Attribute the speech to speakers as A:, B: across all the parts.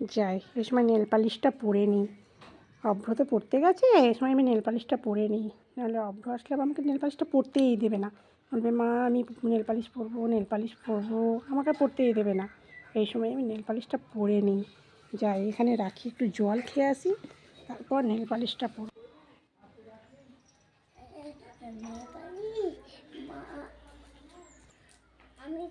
A: যাই এই সময় নেল পালিশটা পরে নিই। অভ্র তো পড়তে গেছে এই সময় আমি নেল পালিশটা পরে নিই। নাহলে অভ্র আসলে আমাকে নেল পালিশটা পরতেই দেবে না। বলবে, মা, আমি নেল পালিশ পরবো, নেল পালিশ পরবো। আমাকে পরতেই দেবে না। এই সময় আমি নেল পালিশটা পরে নিই। যাই, এখানে রাখি, একটু জল খেয়ে আসি, তারপর নেল পালিশটা পরবো।
B: আমি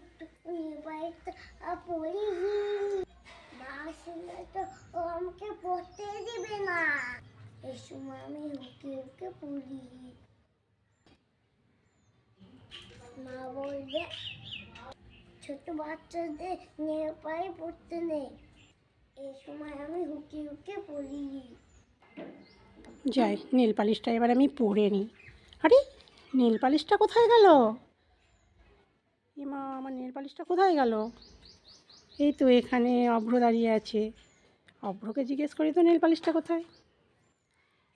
B: আমাকে পড়তে দিবে না। এই সময় আমি হুকে হুকে পড়ি মা বলবে, ছোট বাচ্চাদের নিয়ে পায়ে পড়তে নেই এই সময় আমি হুকে হুকে পড়ি
A: যাই, নেল পালিশটা এবার আমি পরে নিই। আরে, নেল পালিশটা কোথায় গেল? মা, আমার নেল পালিশটা কোথায় গেল? এই তো এখানে অভ্র দাঁড়িয়ে আছে। অভ্রকে জিজ্ঞেস করি তো নেল পালিশটা কোথায়?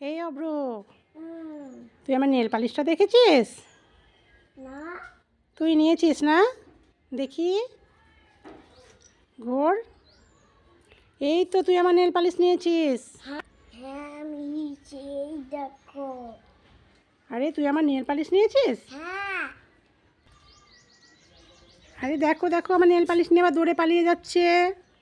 A: এই অভ্র তুই আমার নেল পালিশটা দেখেছিস?
B: না।
A: তুই নিয়েছিস না? দেখি। ঘোর। এই তো তুই আমার নেল পালিশ নিয়েছিস।
B: হ্যাঁ
A: আরে তুই আমার নেল পালিশ নিয়েছিস?
B: হ্যাঁ।
A: আরে দেখো দেখো আমার নেল পালিশ নিয়ে আবার দৌড়ে পালিয়ে যাচ্ছে।